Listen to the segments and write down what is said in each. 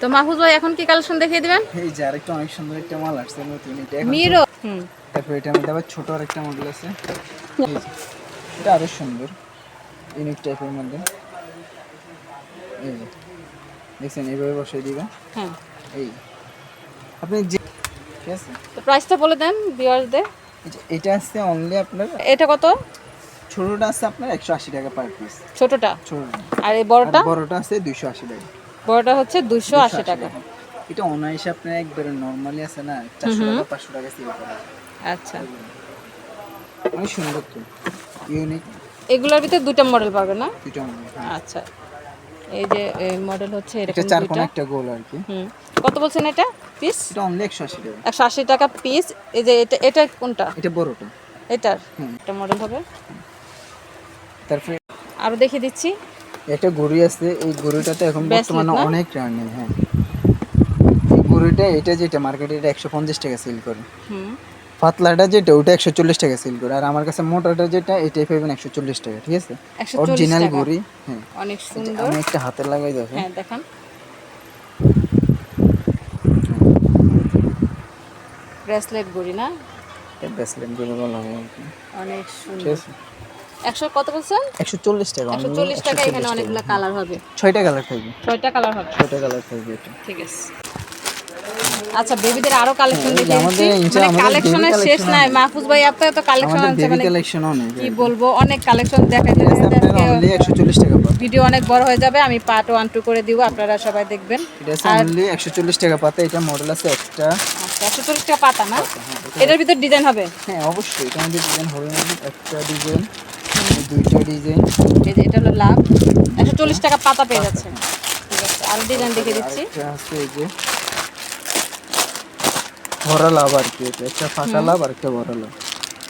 তো মাহফুজ ভাই এখন কি কালেকশন দেখিয়ে দিবেন? এই যে আরেকটা অনেক সুন্দর একটা মাল আসছে নতুন এটা এখন মিরো হুম। তারপর এটা মধ্যে আবার ছোট আরেকটা মডেল আছে। এটা আরও সুন্দর ইউনিক টাইপের মধ্যে। এই যে দেখছেন এইভাবে বসিয়ে দিবেন হ্যাঁ। এই আপনি যে ঠিক আছে? তো প্রাইসটা বলে দেন ভিউয়ারদের এটা আসছে অনলি আপনার এটা কত? ছোটটা আছে আপনার একশো আশি টাকা পার পিস ছোটটা? ছোটটা। আর এই বড়টা? বড়টা আছে দুইশো আশি টাকা। বড়টা হচ্ছে দুশো আশি টাকা। এটা অনায়াসে আপনার একবারে নর্মালি আছে না? চারশো টাকা পাঁচশো টাকা সেল করা আচ্ছা। অনেক সুন্দর তো। ইউনিক এগুলোর ভিতরে দুটো মডেল পাবে না? দুটো মডেল আচ্ছা। এই যে মডেল হচ্ছে এরকম চার দুইটা। একটা গোল আর কি। হুম। কত বলছেন এটা? পিস এটা অনলি একশো আশি টাকা। একশো আশি টাকা পিস এই যে এটা এটা কোনটা? এটা বড়টা। এটার। একটা মডেল হবে। তারপরে আরও দেখিয়ে দিচ্ছি। একটা ঘড়ি আছে এই ঘড়িটাতে এখন বর্তমানে অনেক রানিং হ্যাঁ। এই ঘড়িটা এটা যেটা মার্কেটে এটা একশো পঞ্চাশ টাকা সেল করে। পাতলাটা যেটা ওটা একশো চল্লিশ টাকা সেল করে। আর আমার কাছে মোটাটা যেটা এটাই পাবেন একশো চল্লিশ টাকা ঠিক আছে? অরিজিনাল। ঘড়ি হ্যাঁ। অনেক সুন্দর। আমি একটা হাতে লাগাই দেখো। হ্যাঁ দেখান। ব্রেসলেট ঘড়ি না? ব্রেসলেটগুলো বলা হয়। অনেক ঠিক সুন্দর। আছে একশো কত বলছেন? একশো চল্লিশ টাকা একশো চল্লিশ টাকা এখানে অনেকগুলো কালার হবে। ছয়টা কালার থাকবে। ছয়টা কালার হবে? ছয়টা কালার থাকবে ঠিক আছে। আচ্ছা বেবিদের আরও কালেকশন হ্যাঁ, মানে কালেকশনের শেষ নাই। মাহফুজ ভাই কালেকশন আছে মানে কালেকশন অনেক কি বলব? অনেক কালেকশন দেখাইতে এটা আছে আজকে অনলি একশো চল্লিশ টাকা ভিডিও অনেক বড় হয়ে যাবে। আমি পার্ট ওয়ান টু করে দিব আপনারা সবাই দেখবেন। এটা আছে অনলি একশো চল্লিশ টাকা পাতা। এটা মডেল আছে একটা। আচ্ছা একশো চল্লিশ টাকা পাতা না? এটার ভিতর ডিজাইন হবে? হ্যাঁ অবশ্যই। এটা আমাদের ডিজাইন হবে একটা ডিজাইন দুইটা ডিজাইন। এই এটা হলো লাভ। একশো চল্লিশ টাকা পাতা পেয়ে যাচ্ছে। ঠিক আছে আর ডিজাইন দেখে দিচ্ছি। আছে এই যে ভরা লাভ আর কি এটা একটা ফাঁকা লাভ আর একটা ভরা লাভ।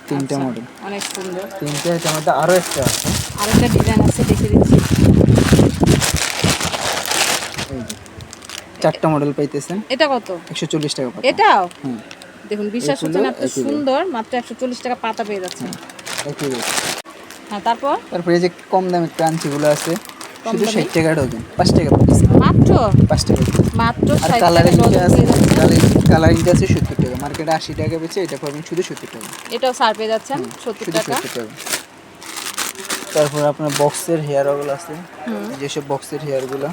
তিনটা আচ্ছা। মডেল অনেক সুন্দর। তিনটা এটার মধ্যে আরও একটা আছে। আর একটা ডিজাইন আছে দেখে দিচ্ছি। চারটা মডেল পাইতেছেন। এটা কত? একশো চল্লিশ টাকা এটাও? দেখুন বিশ্বাস হচ্ছে না এত সুন্দর মাত্র একশো চল্লিশ টাকা পাতা পেয়ে যাচ্ছে। হ্যাঁ তারপর? তারপরে এই যে কম দামের ক্রাঞ্চিগুলো আছে শুধু ষাট টাকা ডজন পাঁচ টাকা মাত্র? পাঁচ টাকা। মাত্র আর ষাট টাকা কালারিং আছে কালারিংটা আছে সত্তর টাকা। মার্কেটে আশি টাকা বেচে এটা পাবেন শুধু সত্তর টাকা। এটাও সার পেয়ে যাচ্ছেন সত্তর টাকা। তারপর আপনার বক্সের হেয়ার ওগুলো আছে। যেসব বক্সের হেয়ারগুলো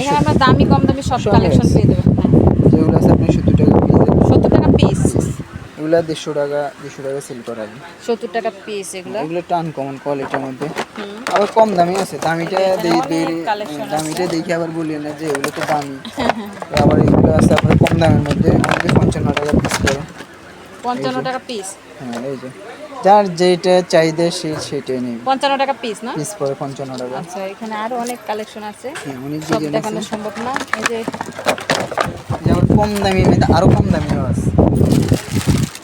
এখানে আমরা দামি কম দামি সব সব কালেকশন পেয়ে যাবেন হ্যাঁ যেগুলো আছে আপনি সত্তর টাকা পিস সত্তর টাকা পিস এগুলো দেড়শো টাকা দেড়শো টাকা সেল করা যায়। সত্তর টাকা পিস এগুলো। এগুলো একটু আনকমন কোয়ালিটির মধ্যে। আবার কম দামি আছে দামিটা দেই অনেক দেই দামিটা দেখে আবার বলি না যে এগুলো তো দামি। আবার এগুলো আছে আপনার কম দামের মধ্যে পঞ্চান্ন টাকা পিস করে। পঞ্চান্ন টাকা পিস হ্যাঁ এই যে। যার যেটা চাহিদা সে সেটাই নেবে। পঞ্চান্ন টাকা পিস না? পিস পরে পঞ্চান্ন টাকা। আচ্ছা এখানে আরও অনেক কালেকশন আছে। হ্যাঁ অনেক সব দেখানো সম্ভব না। এই যে যেমন কম দামি আরও কম দামিও আছে।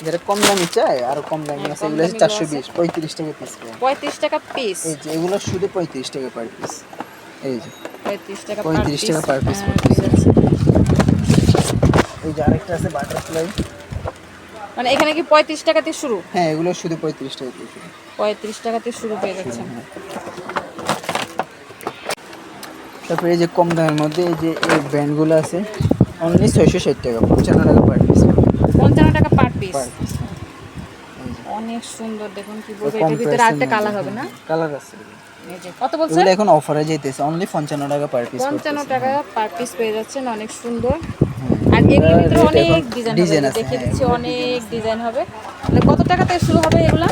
যারা কম দামি চায় আরও কম দামি আছে এগুলো আছে চারশো। বিশ পঁয়ত্রিশ টাকা পিস পঁয়ত্রিশ টাকা পিস এই যে এগুলো শুধু পঁয়ত্রিশ টাকা পার পিস এই যে পঁয়ত্রিশ টাকা 35 টাকা per piece হ্যাঁ, এই যে আরেকটা আছে বাটারফ্লাই মানে এখানে কি পঁয়ত্রিশ টাকাতে শুরু? হ্যাঁ এগুলো শুধু পঁয়ত্রিশ টাকা পিস পঁয়ত্রিশ টাকাতে শুরু পেয়ে যাচ্ছেন তারপরে এই যে কম দামের মধ্যে এই যে এই ব্র্যান্ডগুলো আছে অনলি ছয়শো ষাট টাকা পঞ্চান্ন টাকা পার পিস পার পিস অনেক সুন্দর দেখুন কি বলব এটার ভিতরে আরেকটা কালার হবে না? কালার আছে কত বলছেন? এখন অফারে যেতেছে অনলি পঞ্চান্ন টাকা পার পিস পঞ্চান্ন টাকা পার পিস পেয়ে যাচ্ছেন অনেক সুন্দর। আর এগুলোর ভিতরে অনেক ডিজাইন হবে দেখিয়ে হ্যাঁ, দিচ্ছি অনেক ডিজাইন হবে। মানে কত টাকা থেকে শুরু হবে এগুলা?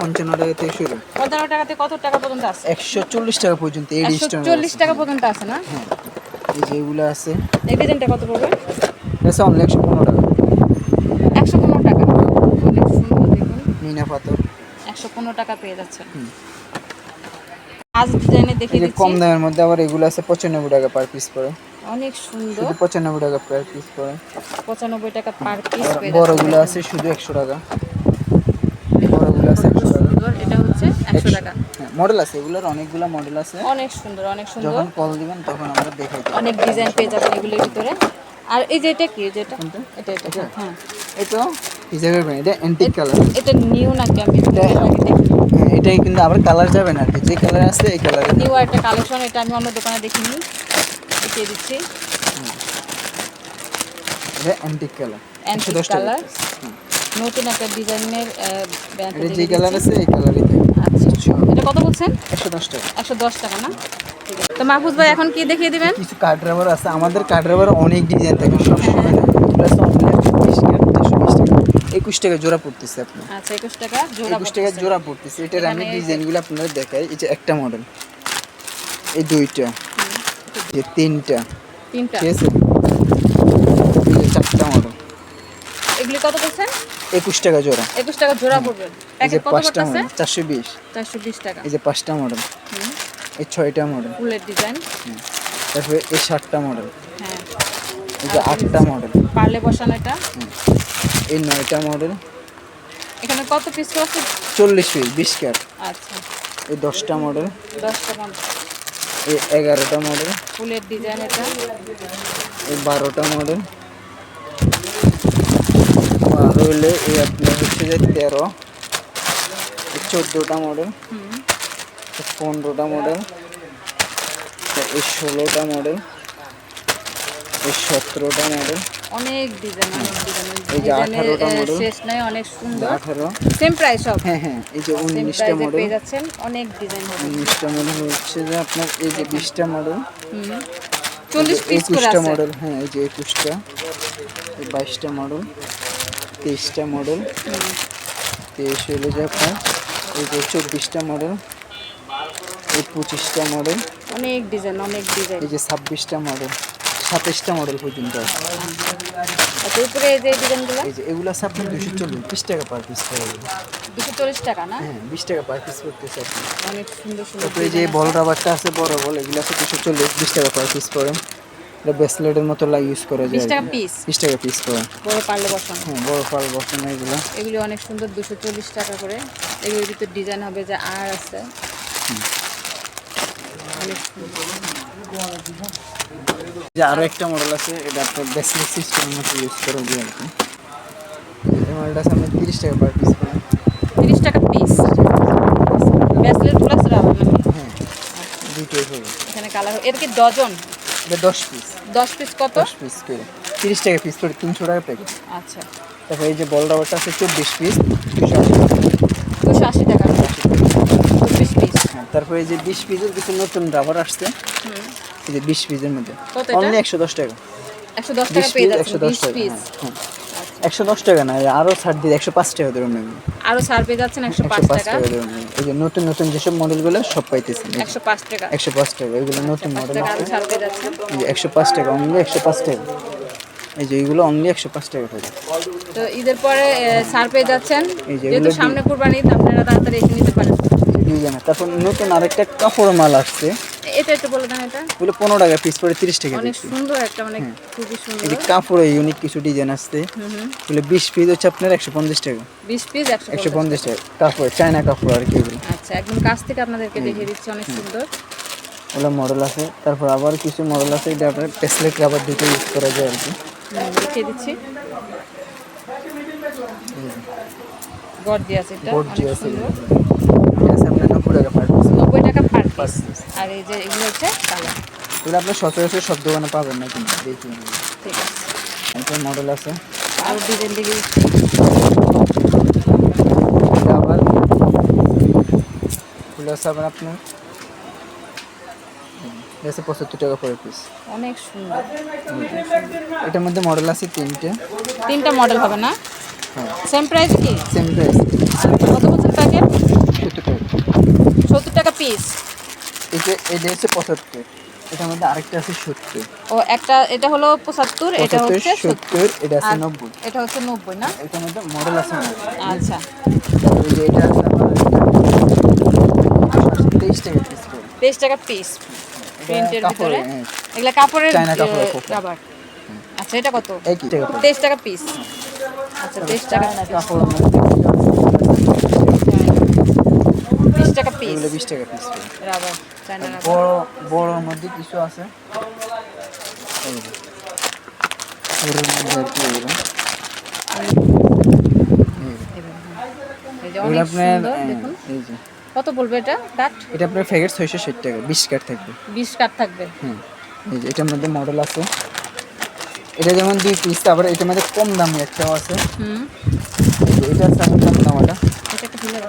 পঞ্চান্ন টাকা থেকে শুরু। পঞ্চান্ন টাকা থেকে কত টাকা পর্যন্ত আছে? একশো চল্লিশ টাকা পর্যন্ত এই একশো চল্লিশ টাকা পর্যন্ত আছে না? হ্যাঁ। এই যে এগুলো আছে। এই ডিজাইনটা কত পড়বে? অনলি একশো পনেরো টাকা একশো পনেরো টাকা অনেক সুন্দর দেখুন মিনা পাথর একশো পনেরো টাকা পেয়ে যাচ্ছেন। আজ ডিজাইনে যে দিচ্ছি। কম দামের মধ্যে আবার এগুলো আছে পঁচানব্বই টাকা পার পিস পড়ে অনেক সুন্দর। পঁচানব্বই টাকা পার পিস পড়ে পঁচানব্বই টাকা পার পিস বড়গুলো আছে শুধু একশো টাকা। বড়গুলো আছে একশো টাকা। এটা হচ্ছে একশো টাকা। হ্যাঁ মডেল আছে এগুলোর অনেকগুলো মডেল আছে। অনেক সুন্দর অনেক সুন্দর। যখন কল দিবেন তখন আমরা দেখাই দেবো। অনেক ডিজাইন পেয়ে যাবেন এগুলোর ভিতরে। আর এই যে এটা কি? যেটা এটা। এটা? হ্যাঁ। এটা হিসাবে পাবেন এটা অ্যান্টিক কালার এটা নিউ নাকি আমি হ্যাঁ, এটাই কিন্তু আবার কালার যাবে না যে কালার আছে এই কালারে নিউ একটা কালেকশন এটা আমি অন্য দোকানে দেখিনি। দেখিয়ে দিচ্ছি। এটা অ্যান্টিক কালার। হুম। নতুন একটা ডিজাইনের ব্যান্ড এটা যে কালার আছে এই কালারই আচ্ছা। এটা কত বলছেন? একশো দশ টাকা। একশো দশ টাকা না? তো মাহফুজ ভাই এখন কি দেখিয়ে দিবেন? কিছু কার্ড রাবার আছে। আমাদের কার্ড রাবার অনেক ডিজাইন থাকে সব সময় প্লাস বিশ টাকা চারশো বিশ টাকা একুশ টাকা জোড়া পড়তেছে আপনার। আচ্ছা একুশ টাকা জোড়া একুশ টাকা পড়তেছে। জোড়া পড়তেছে। এটার আমি ডিজাইনগুলো আপনাদের দেখাই। এই যে একটা মডেল এই দুইটা। যে তিনটা। তিনটা। ঠিক আছে? চারটা মডেল এগুলি কত বলছেন একুশ টাকা জোড়া। একুশ টাকা জোড়া পড়বে। এই যে পাঁচটা মডেল চারশো বিশ। চারশো বিশ টাকা। এই যে পাঁচটা মডেল এই ছয়টা মডেল ফুলের ডিজাইন। তারপরে এই সাতটা মডেল হ্যাঁ। এই যে আটটা মডেল পারলে বসানো এটা। এই নয়টা মডেল এখানে কত পিস আছে? চল্লিশ পিস বিশ কার আচ্ছা। এই দশটা মডেল দশটা মডেল এই এগারোটা মডেল ফুলের ডিজাইন এটা। এই বারোটা মডেল আর হইলে এই আপনার হচ্ছে যে তেরো। চোদ্দোটা মডেল পনেরোটা মডেল এই ষোলোটা মডেল এই সতেরোটা মডেল অনেক ডিজাইন অনেক ডিজাইন এই যে ডিজাইনের শেষ নাই অনেক সুন্দর। সেম প্রাইস সব। হ্যাঁ হ্যাঁ এই যে উনিশটা মডেল পেয়ে যাচ্ছেন অনেক ডিজাইন হবে উনিশটা মডেল হচ্ছে যে আপনার এই যে বিশটা মডেল চল্লিশ পিস করে একুশটা আছে। মডেল হ্যাঁ এই যে একুশটা। বাইশটা মডেল তেইশটা মডেল হুম, তেইশ হলো যে আপনার এই যে চব্বিশটা মডেল এই পঁচিশটা মডেল অনেক ডিজাইন অনেক ডিজাইন এই যে ছাব্বিশটা মডেল সাতাইশটা মডেল পর্যন্ত আছে। আচ্ছা উপরে যে ডিজাইনগুলো? এই যে এগুলো আছে আপনার দুশো চল্লিশ বিশ টাকা পার পিস করে দুশো চল্লিশ টাকা না? হ্যাঁ বিশ টাকা পার পিস করতেছে আপনি। অনেক সুন্দর সুন্দর তারপরে যে বল রাবারটা আছে বড় বল এগুলো আছে দুশো চল্লিশ বিশ টাকা পার পিস পড়ে এটা ব্রেসলেটের মতো ইউজ করা যায় বিশ টাকা পিস বিশ টাকা পিস বড় বসানো। হ্যাঁ বড় পাল বসানো এগুলো। এগুলি অনেক সুন্দর দুশো চল্লিশ টাকা করে। এগুলির ভিতর ডিজাইন হবে যে আর আছে। অনেক সুন্দর। যে আরও একটা মডেল আছে এটা আপনার ব্রেসলেট সিস্টেমের মতো ইউজ করা যায় আর কি। এই মডেলটা আপনার তিরিশ টাকা পার পিস পড়ে তিরিশ টাকা পিস ব্যাসলেট প্লাস রাবার হ্যাঁ দুটোই হবে। এখানে কালার এটা কি ডজন এটা দশ পিস দশ পিস কত? দশ পিস করে। তিরিশ টাকা পিস করে তিনশো টাকা প্যাকেট আচ্ছা। তারপরে এই যে বল রাবারটা আছে চব্বিশ পিস দুশো আশি টাকা। দুশো আশি টাকা। চব্বিশ পিস হ্যাঁ তারপরে এই যে বিশ পিসের কিছু নতুন রাবার আসছে। হুম। এই যে বিশ পিসের মধ্যে। অনলি একশো দশ টাকা। একশো দশ বিশ টাকা পেয়ে যাচ্ছে একশো দশ বিশ টাকা পিস। একশো দশ টাকা না আরও ছাড় দিয়ে একশো পাঁচ টাকা ধরুন আরও ছাড় পেয়ে যাচ্ছেন একশো পাঁচ টাকা। এই যে নতুন নতুন যেসব মডেলগুলো সব পাইতেছেন। একশো পাঁচ টাকা। একশো পাঁচ টাকা এগুলো নতুন মডেল একশো পাঁচ টাকা অনলি একশো পাঁচ টাকা। এই যে এইগুলো অনলি একশো পাঁচ টাকা করে। তো ঈদের পরে ছাড় পেয়ে যাচ্ছেন। যেহেতু সামনে কুরবানি আপনারা তাড়াতাড়ি এসে নিতে পারেন। তারপর নতুন আরেকটা কাপড় মাল আসছে। এটা একটু বলে দেন এটা। এগুলো পনেরো টাকা পিস পরে তিরিশ টাকা অনেক সুন্দর একটা অনেক খুবই সুন্দর যে কাপড়ে ইউনিক কিছু ডিজাইন আসছে। এগুলো বিশ পিস হচ্ছে আপনার একশো পঞ্চাশ টাকা। বিশ পিস একশো একশো পঞ্চাশ। পঞ্চাশ টাকা। কাপড় চায়না কাপড় আর কি আচ্ছা একদম কাছ থেকে আপনাদেরকে দেখিয়ে দিচ্ছি অনেক সুন্দর। ওগুলো মডেল আছে। তারপর আবার কিছু মডেল আছে এটা আপনার পেসলেট রাবার দুটো ইউজ করা যায় আর কি। দেখিয়ে দিচ্ছি। গর্জি আছে এটা সুন্দর। এটা আছে আপনার নব্বই টাকা পার পিস নব্বই টাকা পার পিস আর এই যে এগুলো হচ্ছে কালার। এগুলো আপনার সচরাচর সব দোকানে পাবেন না কিন্তু দেখি ঠিক আছে। একটা মডেল আছে। আরও ডিজাইন দিচ্ছি। আবার এগুলো আছে আবার আপনার। আছে পঁচাত্তর টাকা পার পিস অনেক সুন্দর। এটার মধ্যে মডেল আছে তিনটে। তিনটা মডেল হবে না? হ্যাঁ। সেম প্রাইস কি? সেম প্রাইস কত বছর প্যাকেট সত্তর সত্তর টাকা। পিস এটা এটা হচ্ছে পঁচাত্তর এটার মধ্যে আরেকটা আছে সত্তর। ও একটা এটা হলো পঁচাত্তর এটা হচ্ছে সত্তর। এটা আছে নব্বই। এটা হচ্ছে নব্বই না? এটার মধ্যে মডেল আছে আচ্ছা। এই যে এটা আছে তেইশ টাকা পিস তেইশ টাকা পিস প্রিন্টের কাপড়ে, ভিতরে। হ্যাঁ। এগুলা কাপড়ের চায়না কাপড়ের কাপড়। রাবার আচ্ছা এটা কত? তেইশ টাকা পিস আচ্ছা তেইশ টাকা। কাপড়ের মধ্যে বিশ টাকা পিস এগুলো বিশ টাকা পিস করে। Rubber China rubber. বড় বড়োর মধ্যে কিছু আছে। হ্যাঁ, দেখুন। এই যে। কত বলবে এটা? কাঠ এটা আপনার ফ্যাগেট ছয়শো ষাট টাকা বিশ কাঠ থাকবে। বিশ কাঠ থাকবে। হুম। এই যে এটার মধ্যে মডেল আছে। এটা যেমন দুই পিস তারপরে এটার মধ্যে কম দামি একটাও আছে। এটা আছে কম দাম এটা।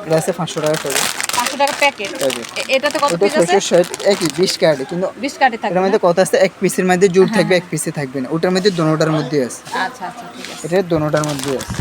এটা আছে পাঁচশো টাকা করে। পাঁচশো টাকা প্যাকেট এটাতে কত পিস আছে? ষাট একই বিশ কার্ডে কিন্তু বিশ থাকবে এটার মধ্যে কথা আছে এক পিসের মধ্যে জুট থাকবে এক পিসে থাকবে না। ওটার মধ্যে দোনোটার মধ্যে আছে। আচ্ছা আচ্ছা ঠিক আছে। এটা দোনোটার মধ্যে আছে।